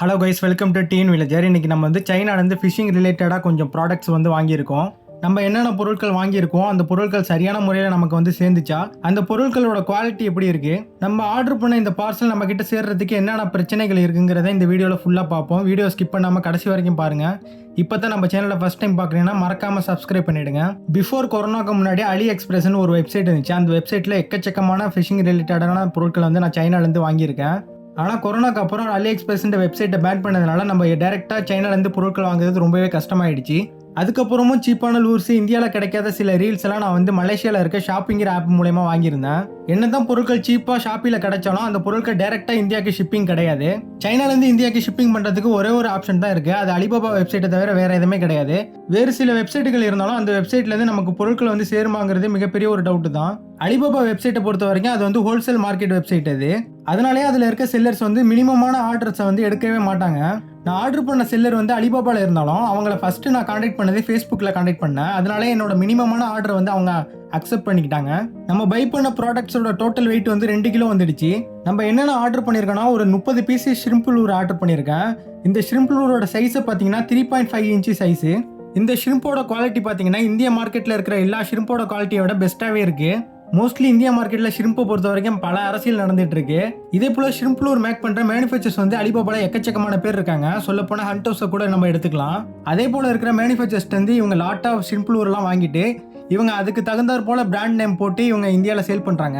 Hello guys welcome to teen villager இன்னைக்கு நம்ம வந்து சைனாலேருந்து ஃபிஷிங் ரிலேட்டடாக கொஞ்சம் ப்ராடக்ட்ஸ் வந்து வாங்கியிருக்கோம். நம்ம என்னென்ன பொருட்கள் வாங்கியிருக்கோம் அந்த பொருட்கள் சரியான முறையில் நமக்கு வந்து சேர்ந்துச்சா அந்த பொருட்களோட குவாலிட்டி எப்படி இருக்குது நம்ம ஆர்டர் பண்ண இந்த பார்சல் நம்ம கிட்ட சேர்றதுக்கு என்னென்ன பிரச்சனைகள் இருக்குங்கிறத இந்த வீடியோவில் ஃபுல்லாக பார்ப்போம். வீடியோ ஸ்கிப் பண்ணாமல் கடைசி வரைக்கும் பாருங்க. இப்போ தான் நம்ம சேனலில் ஃபஸ்ட் டைம் பார்க்குறீங்கன்னா மறக்காமல் சப்ஸ்கிரைப் பண்ணிவிடுங்க பிஃபோர் கொரோனாக்கு முன்னாடி அலி எக்ஸ்பிரஸ்னு ஒரு வெப்சைட் இருந்துச்சு. அந்த வெப்சைட்டில் எக்கச்சக்கமான ஃபிஷிங் ரிலேட்டடான பொருட்களை வந்து நான் சைனாலேருந்து வாங்கியிருக்கேன். ஆனால் கொரோனாக்கு அப்புறம் அலி எக்ஸ்பிரஸ்ன்ற வெப்சைட்டை பேன் பண்ணதுனால நம்ம டேரெக்டாக சைனாலேருந்து பொருட்கள் வாங்குறது ரொம்பவே கஷ்டமாயிடுச்சு. அதுக்கப்புறமும் சீப்பான லூர்ஸ் இந்தியாவில் கிடைக்காத சில ரீல்ஸ் எல்லாம் நான் வந்து மலேசியாவில் இருக்க ஷாப்பிங்கிற ஆப் மூலயமா வாங்கியிருந்தேன். என்னதான் பொருட்கள் சீப்பாக ஷாப்பில் கிடைச்சாலும் அந்த பொருட்கள் டேரெக்டாக இந்தியாவுக்கு ஷிப்பிங் கிடையாது. சைனாலேருந்து இந்தியாவுக்கு ஷிப்பிங் பண்ணுறதுக்கு ஒரே ஒரு ஆப்ஷன் தான் இருக்குது அது அலிபாபா வெப்சைட்டை தவிர வேறு எதுவுமே கிடையாது. வேறு சில வெப்சைட்டுகள் இருந்தாலும் அந்த வெப்சைட்லேருந்து நமக்கு பொருட்கள் வந்து சேருமாங்கிறது மிகப்பெரிய ஒரு டவுட்டு தான். அலிபாபா வெப்சைட்டை பொறுத்த வரைக்கும் அது வந்து ஹோல்சேல் மார்க்கெட் வெப்சைட் அது. அதனாலே அதில் இருக்க செல்லர்ஸ் வந்து மினிமமான ஆர்டர்ஸை வந்து எடுக்கவே மாட்டாங்க. நான் ஆர்டர் பண்ண செல்லர் வந்து அலிபாபாவில் இருந்தாலும் அவங்கள ஃபஸ்ட்டு நான் காண்டாக்ட் பண்ணதே ஃபேஸ்புக்கில் காண்டாக்ட் பண்ணேன். அதனாலே என்னோட மினிமமான ஆர்டர் வந்து அவங்க அக்செப்ட் பண்ணிக்கிட்டாங்க. நம்ம பை பண்ண ப்ராடக்ட்ஸோட டோட்டல் வெயிட் வந்து ரெண்டு கிலோ வந்துடுச்சு. நம்ம என்னென்ன ஆர்டர் பண்ணியிருக்கோன்னா ஒரு முப்பது பீஸ் ஷ்ரிம்பிளூர் ஆர்டர் பண்ணியிருக்கேன் இந்த ஷ்ரிம்பிளூரோட சைஸை பார்த்தீங்கன்னா three point five inch size இந்த ஷ்ரிம்போட குவாலிட்டி பார்த்தீங்கன்னா இந்திய மார்க்கெட்டில் இருக்கிற எல்லா ஷ்ரிம்போட குவாலிட்டியோட பெஸ்ட்டாகவே இருக்குது மோஸ்ட்லி இந்தியா மார்க்கெட்டில் ஷ்ரிம்பை பொறுத்த வரைக்கும் பல அரசியல் நடந்துட்டு இருக்கு. இதே போல ஷ்ரிம்ப்ளூர் மேக் பண்ணுற மேனுஃபேக்சர்ஸ் வந்து அலிபாபால எக்கச்சக்கமான பேர் இருக்காங்க. சொல்ல ஹண்ட் ஹண்டோஸை கூட நம்ம எடுத்துக்கலாம். அதே போல இருக்கிற மேனுஃபேக்சர்ஸ் வந்து இவங்க லாட் ஆஃப் ஷ்ரிம்ப்ளூர்லாம் வாங்கிட்டு இவங்க அதுக்கு தகுந்தாற் போல பிராண்ட் நேம் போட்டு இவங்க இந்தியாவில் சேல் பண்ணுறாங்க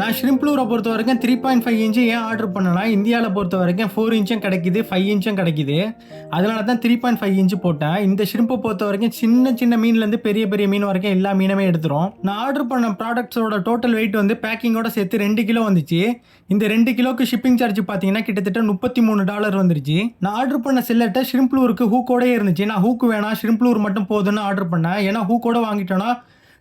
நான் ஷ்ரிம்ப்ளூரை பொறுத்த வரைக்கும் த்ரீ பாயிண்ட் ஃபைவ் இன்ச்சு ஏன் ஆர்டர் பண்ணனா இந்தியாவில் பொறுத்த வரைக்கும் ஃபோர் இன்ச்சும் கிடைக்குது ஃபைவ் இன்ச்சும் கிடைக்குது. அதனால தான் த்ரீ பாயிண்ட் ஃபைவ் இன்ச்சு போட்டேன். இந்த ஷ்ரிம்பை பொறுத்த வரைக்கும் சின்ன சின்ன மீன்லேருந்து பெரிய பெரிய மீன் வரைக்கும் எல்லா மீனுமே எடுத்துரும். நான் ஆர்டர் பண்ண ப்ராடக்ட்ஸோட டோட்டல் வெயிட் வந்து பேக்கிங்கோட சேர்த்து ரெண்டு கிலோ வந்துச்சு. இந்த ரெண்டு கிலோக்கு ஷிப்பிங் சார்ஜ் பார்த்தீங்கன்னா கிட்டத்தட்ட முப்பத்தி மூணு டாலர் வந்துருச்சு. நான் ஆர்டர் பண்ண சில்லட்டை ஷ்ரிம்ப்ளூருக்கு ஹூக்கோடே இருந்துச்சு. நான் ஹூக்கு வேணாம் ஷ்ரிம்ப்ளூர் மட்டும் போதுன்னு ஆர்டர் பண்ணேன். ஏன்னா ஹூக்கோட வாங்கிட்டோன்னா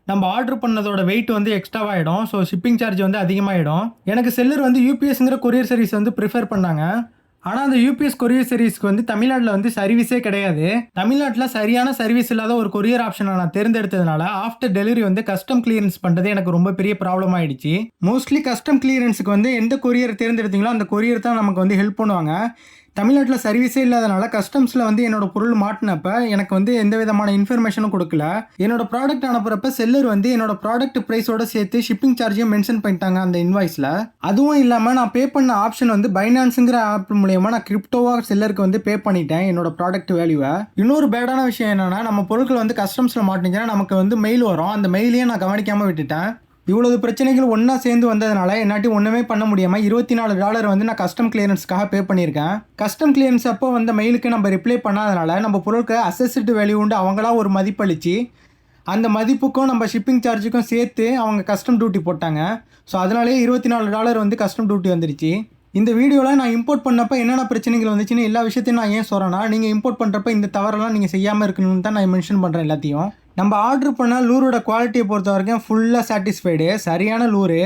நம்ம ஆர்டர் பண்ணதோட வெயிட் வந்து எக்ஸ்ட்ராவாகிடும் ஸோ ஷிப்பிங் சார்ஜ் வந்து அதிகமாகிடும் எனக்கு செல்லர் வந்து யூபிஎஸ்ங்கிற கொரியர் சர்வீஸ் வந்து ப்ரிஃபர் பண்ணாங்க. ஆனால் அந்த யூபிஎஸ் கொரியர் சர்வீஸ்க்கு வந்து தமிழ்நாட்டில் வந்து சர்வீஸே கிடையாது. தமிழ்நாட்டில் சரியான சர்வீஸ் இல்லாத ஒரு கொரியர் ஆப்ஷனை நான் தேர்ந்தெடுத்ததுனால ஆஃப்டர் டெலிவரி வந்து கஸ்டம் கிளியரன்ஸ் பண்ணுறது எனக்கு ரொம்ப பெரிய ப்ராப்ளம் ஆயிடுச்சு. மோஸ்ட்லி கஸ்டம் கிளியரன்ஸுக்கு வந்து எந்த கொரியர் தேர்ந்தெடுத்தீங்களோ அந்த கொரியர் தான் நமக்கு வந்து ஹெல்ப் பண்ணுவாங்க. தமிழ்நாட்டில் சர்வீஸே இல்லாதனால கஸ்டம்ஸில் வந்து என்னோட பொருள் மாட்டினப்ப எனக்கு வந்து எந்த விதமான இன்ஃபர்மேஷனும் கொடுக்கல. என்னோட ப்ராடக்ட் அனுப்புறப்ப செல்லர் வந்து என்னோட ப்ராடக்ட் ப்ரைஸோட சேர்த்து ஷிப்பிங் சார்ஜையும் மென்ஷன் பண்ணிட்டாங்க அந்த இன்வாய்ஸில் அதுவும் இல்லாமல் நான் பே பண்ண ஆப்ஷன் வந்து பைனான்ஸுங்கிற ஆப் மூலயமா நான் கிரிப்டோவாக செல்லருக்கு வந்து பே பண்ணிட்டேன் என்னோட ப்ராடக்ட் வேல்யூவை இன்னொரு பேடான விஷயம் என்னன்னா நம்ம பொருட்கள் வந்து கஸ்டம்ஸில் மாட்டிங்கன்னா நமக்கு வந்து மெயில் வரும். அந்த மெயிலையும் நான் கவனிக்காமல் விட்டுட்டேன். இவ்வளவு பிரச்சனைகள் ஒன்றா சேர்ந்து வந்ததுனால என்னாட்டி ஒன்றுமே பண்ண முடியாமல் இருபத்தி நாலு டாலர் வந்து நான் கஸ்டம் கிளியரன்ஸ்க்காக பே பண்ணியிருக்கேன். கஸ்டம் கிளியரன்ஸ் அப்போ வந்த மெயிலுக்கு நம்ம ரிப்ளை பண்ணாதனால நம்ம பொருளுக்கு அசஸ்டு வேல்யூண்டு அவங்களா ஒரு மதிப்பளித்து அந்த மதிப்புக்கும் நம்ம ஷிப்பிங் சார்ஜுக்கும் சேர்த்து அவங்க கஸ்டம் டியூட்டி போட்டாங்க. ஸோ அதனாலேயே இருபத்தி நாலு டாலர் வந்து கஸ்டம் டியூட்டி வந்துடுச்சு இந்த வீடியோவில் நான் இம்போர்ட் பண்ணப்போ என்னென்ன பிரச்சனைகள் வந்துச்சுன்னு எல்லா விஷயத்தையும் நான் ஏன் சொல்கிறேன்னா நீங்கள் இம்போர்ட் பண்ணுறப்ப இந்த தவறெல்லாம் நீங்கள் செய்யாமல் இருக்கணும்னு தான் நான் மென்ஷன் பண்ணுறேன் எல்லாத்தையும். நம்ம ஆர்டர் பண்ண லூரோட குவாலிட்டியை பொறுத்த வரைக்கும் ஃபுல்லாக சாட்டிஸ்ஃபைடு சரியான லூரு.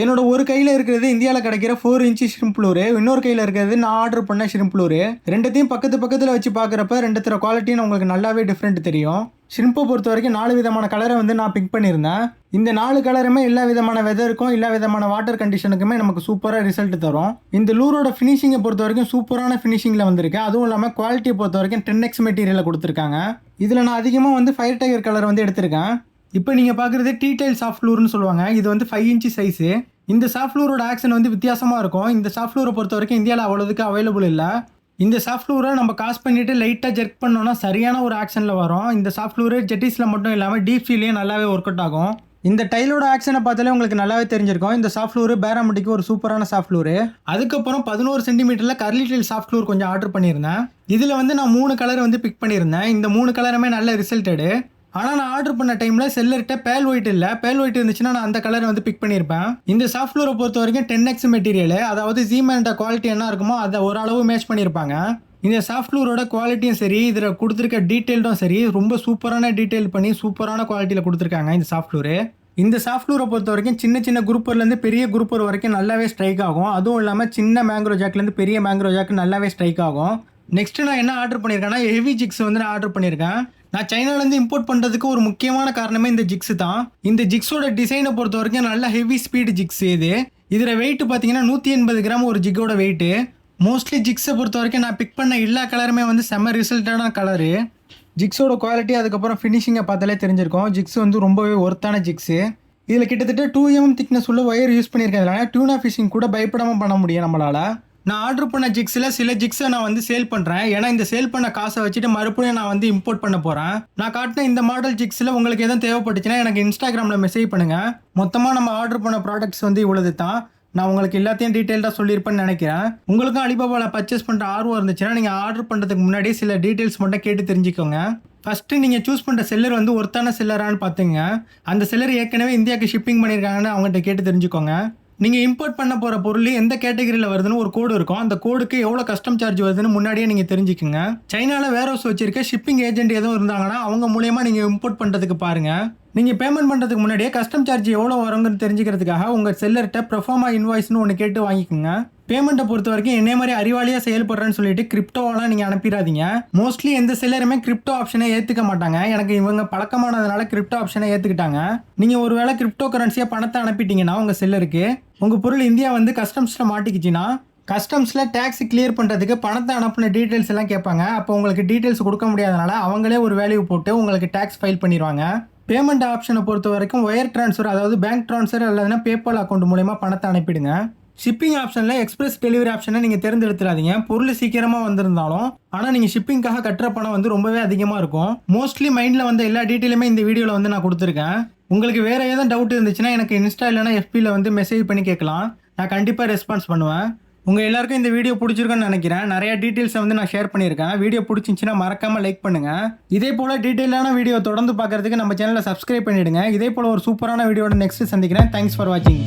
என்னோட ஒரு கையில் இருக்கிறது இந்தியாவில் கிடைக்கிற ஃபோர் இன்ச்சு ஷ்ரிம்ப்ளூரு இன்னொரு கையில் இருக்கிறது நான் ஆர்டர் பண்ண ஷ்ரிம்ப்ளூரு ரெண்டுத்தையும் பக்கத்து பக்கத்தில் வச்சு பார்க்குறப்ப ரெண்டுத்தர குவாலிட்டின்னு உங்களுக்கு நல்லாவே டிஃப்ரெண்ட் தெரியும். ஷ்ரிம்பை பொறுத்த வரைக்கும் நாலு விதமான கலரை வந்து நான் பிக் பண்ணியிருந்தேன். இந்த நாலு கலருமே எல்லா விதமான வெதருக்கும் எல்லா விதமான வாட்டர் கண்டிஷனுக்குமே நமக்கு சூப்பராக ரிசல்ட் தரும். இந்த லூரோட ஃபினிஷிங்கை பொறுத்த வரைக்கும் சூப்பரான ஃபினிஷிங்கில் வந்திருக்கு. அதுவும் இல்லாமல் குவாலிட்டியை பொறுத்த வரைக்கும் டென் எக்ஸ் மெட்டீரியலில் கொடுத்துருக்காங்க. இதில் நான் அதிகமாக வந்து ஃபயர் டைகர் கலர் வந்து எடுத்திருக்கேன். இப்போ நீங்கள் பார்க்குறது டீடைல் சாஃப்ட் லூர்னு சொல்லுவாங்க. இது வந்து ஃபைவ் இன்ச்சு சைஸு இந்த சாஃப்ட் லூரோட ஆக்ஷன் வந்து வித்தியாசமாக இருக்கும். இந்த சாஃப்ட் லூரை பொறுத்த வரைக்கும் இந்தியாவில் அவ்வளோதுக்கு அவைலபிள் இல்லை. இந்த சாஃப்ட்வேரை நம்ம காஸ் பண்ணிவிட்டு லைட்டாக ஜெர்க் பண்ணோன்னா சரியான ஒரு ஆக்ஷனில் வரும். இந்த சாஃப்ட்வேர் ஜெட்டிஸில் மட்டும் இல்லாமல் டீப் ஃபீல்லையும் நல்லாவே ஒர்க் அவுட் ஆகும். இந்த டைலோட ஆக்ஷனை பார்த்தாலே உங்களுக்கு நல்லாவே தெரிஞ்சிருக்கும். இந்த சாஃப்ட்வேர் பேராமட்டிக்கு ஒரு சூப்பரான சாஃப்ட்வேர் அதுக்கப்புறம் பதினோரு சென்டிமீட்டரில் கர்லி சாஃப்ட் சாஃப்ட்வேர் கொஞ்சம் ஆர்டர் பண்ணியிருந்தேன். இதில் வந்து நான் மூணு கலர் வந்து பிக் பண்ணியிருந்தேன். இந்த மூணு கலருமே நல்ல ரிசல்ட்டடு ஆனால் நான் ஆர்டர் பண்ண டைமில் செல்லர்கிட்ட பேல் ஒயிட் இல்லை. பேல் ஒயிட் இருந்துச்சுன்னா நான் அந்த கலரை வந்து பிக் பண்ணியிருப்பேன் இந்த சாஃப்ட் ஃப்ளோரை பொறுத்த வரைக்கும் டென் எக்ஸ் மெட்டீரியல் அதாவது ஜீமேண்ட குவாலிட்டி என்ன இருக்குமோ அதை ஓரளவு மேட்ச் பண்ணியிருப்பாங்க இந்த சாஃப்ட் ஃப்ளோரோட குவாலிட்டியும் சரி இதில் கொடுத்துருக்க டீட்டெயில்டும் சரி ரொம்ப சூப்பரான டீட்டெயில் பண்ணி சூப்பரான குவாலிட்டியில் கொடுத்துருக்காங்க இந்த சாஃப்ட் ஃப்ளோரு இந்த சாஃப்ட் ஃப்ளோரை பொறுத்த வரைக்கும் சின்ன சின்ன குரூப்பர்லேருந்து பெரிய குரூப்பர் வரைக்கும் நல்லாவே ஸ்ட்ரைக் ஆகும். அதுவும் இல்லாமல் சின்ன மேங்க்ரோ ஜாக்லேருந்து பெரிய மேங்க்ரோ ஜாக்கு நல்லாவே ஸ்ட்ரைக் ஆகும். நெக்ஸ்ட் நான் என்ன ஆர்டர் பண்ணியிருக்கேன்னா ஹெவி ஜிக்ஸ் வந்து நான் ஆர்டர் பண்ணியிருக்கேன் நான் சைனாலேருந்து இம்போர்ட் பண்ணுறதுக்கு ஒரு முக்கியமான காரணமே இந்த ஜிக்ஸ் தான். இந்த ஜிக்ஸோட டிசைனை பொறுத்த வரைக்கும் நல்ல ஹெவி ஸ்பீடு ஜிக்ஸ் இது. இதில் வெயிட் பார்த்தீங்கன்னா நூற்றி எண்பது கிராம் ஒரு ஜிக்கோட வெயிட்டு மோஸ்ட்லி ஜிக்ஸை பொறுத்த வரைக்கும் நான் பிக் பண்ண எல்லா கலருமே வந்து செம்ம ரிசல்ட்டான கலரு ஜிக்ஸோட குவாலிட்டி அதுக்கப்புறம் ஃபினிஷிங்கை பார்த்தாலே தெரிஞ்சிருக்கும். ஜிக்ஸ் வந்து ரொம்பவே ஒர்த்தான ஜிக்ஸு இதில் கிட்டத்தட்ட டூ எம் திக்னஸ் உள்ள ஒயர் யூஸ் பண்ணியிருக்கிறதுனால டியூனா ஃபிஷிங் கூட பயப்படாமல் பண்ண முடியும் நம்மளால். நான் ஆர்டர் பண்ண ஜிக்ஸில் சில ஜிக்ஸை நான் வந்து சேல் பண்ணுறேன் ஏன்னா இந்த சேல் பண்ண காசை வச்சுட்டு மறுபடியும் நான் வந்து இம்போர்ட் பண்ண போகிறேன் நான் காட்டின இந்த மாடல் ஜிக்ஸில் உங்களுக்கு எதுவும் தேவைப்பட்டுச்சுன்னா எனக்கு இன்ஸ்டாகிராமில் மெசேஜ் பண்ணுங்கள் மொத்தமாக நம்ம ஆர்டர் பண்ண ப்ராடக்ட்ஸ் வந்து இவ்வளவு தான். நான் உங்களுக்கு எல்லாத்தையும் டீட்டெயில்டாக சொல்லியிருப்பேன்னு நினைக்கிறேன். உங்களுக்கும் அலிபாபாவில் பர்ச்சேஸ் பண்ணுற ஆர்வம் இருந்துச்சுன்னா நீங்கள் ஆர்டர் பண்ணுறதுக்கு முன்னாடி சில டீட்டெயில்ஸ் மட்டும் கேட்டு தெரிஞ்சுக்கோங்க. ஃபஸ்ட்டு நீங்கள் சூஸ் பண்ணுற செல்லர் வந்து ஒருத்தான செல்லரான்னு பார்த்துங்க. அந்த செல்லர் ஏற்கனவே இந்தியாவுக்கு ஷிப்பிங் பண்ணியிருக்காங்கன்னு அவங்ககிட்ட கேட்டு தெரிஞ்சுக்கோங்க. நீங்கள் இம்போர்ட் பண்ண போகிற பொருள் எந்த கேட்டகரியில் வருதுன்னு ஒரு கோடு இருக்கும். அந்த கோடுக்கு எவ்வளோ கஸ்டம் சார்ஜ் வருதுன்னு முன்னாடியே நீங்கள் தெரிஞ்சுக்கோங்க. சைனாவில் வேர் ஹவுஸ் வச்சிருக்க ஷிப்பிங் ஏஜென்ட் எதுவும் இருந்தாங்கன்னா அவங்க மூலியமாக நீங்கள் இம்போர்ட் பண்ணுறதுக்கு பாருங்கள் நீங்கள் பேமெண்ட் பண்ணுறதுக்கு முன்னாடியே கஸ்டம் சார்ஜ் எவ்வளோ வருங்கன்னு தெரிஞ்சுக்கிறதுக்காக உங்கள் செல்லர்கிட்ட ப்ரொஃபார்மா இன்வாய்ஸ்னு ஒன்று கேட்டு வாங்கிக்கோங்க. பேமெண்ட்டை பொறுத்த வரைக்கும் என்ன மாதிரி அறிவாளியாக செயல்படுறேன்னு சொல்லிட்டு கிரிப்டோவெல்லாம் நீங்கள் அனுப்பிடாதீங்க. மோஸ்ட்லி எந்த செல்லருமே கிரிப்டோ ஆப்ஷனை ஏற்றுக்க மாட்டாங்க. எனக்கு இவங்க பழக்கமானதுனால கிரிப்டோ ஆப்ஷனை ஏற்றுக்கிட்டாங்க நீங்கள் ஒரு வேளை கிரிப்டோ கரன்சியாக பணத்தை அனுப்பிட்டீங்கன்னா உங்கள் செல்லருக்கு உங்கள் பொருள் இந்தியா வந்து கஸ்டம்ஸில் மாட்டிக்கிச்சின்னா கஸ்டம்ஸில் டேக்ஸ் கிளியர் பண்ணுறதுக்கு பணத்தை அனுப்பின டீட்டெயில்ஸ் எல்லாம் கேட்பாங்க. அப்போ உங்களுக்கு டீட்டெயில்ஸ் கொடுக்க முடியாதனால அவங்களே ஒரு வேல்யூ போட்டு உங்களுக்கு டேக்ஸ் ஃபைல் பண்ணிடுவாங்க பேமெண்ட் ஆப்ஷனை பொறுத்த வரைக்கும் ஒயர் ட்ரான்ஸ்ஃபர் அதாவது பேங்க் ட்ரான்ஸ்ஃபர் அல்லதுனா பேபால் அக்கௌண்ட் மூலயமா பணத்தை அனுப்பிடுங்க. ஷிப்பிங் ஆப்ஷனில் எக்ஸ்பிரஸ் டெலிவரி ஆப்ஷனை நீங்கள் தேர்ந்தெடுத்துடாதீங்க பொருள் சீக்கிரமாக வந்திருந்தாலும் ஆனால் நீங்கள் ஷிப்பிங்காக கட்டுற பணம் வந்து ரொம்பவே அதிகமாக இருக்கும். மோஸ்ட்லி மைண்டில் வந்த எல்லா டீட்டெயிலுமே இந்த வீடியோவில் வந்து நான் கொடுத்துருக்கேன். உங்களுக்கு வேறு ஏதாவது டவுட் இருந்துச்சுன்னா எனக்கு இன்ஸ்டா இல்லைனா எஃபியில் வந்து மெசேஜ் பண்ணி கேட்கலாம். நான் கண்டிப்பாக ரெஸ்பான்ஸ் பண்ணுவேன். உங்கள் எல்லாருக்கும் இந்த வீடியோ பிடிச்சிருக்குன்னு நினைக்கிறேன். நிறைய டீட்டெயில்ஸை வந்து நான் ஷேர் பண்ணியிருக்கேன். வீடியோ பிடிச்சிருந்துச்சின்னா மறக்காமல் லைக் பண்ணுங்கள் இதே போல் டீட்டெயிலான வீடியோ தொடர்ந்து பார்க்குறதுக்கு நம்ம சேனலை சப்ஸ்கிரைப் பண்ணிவிடுங்க இதே போல் ஒரு சூப்பரான வீடியோட நெக்ஸ்ட் சந்திக்கிறேன். தேங்க்ஸ் ஃபார் வாட்சிங்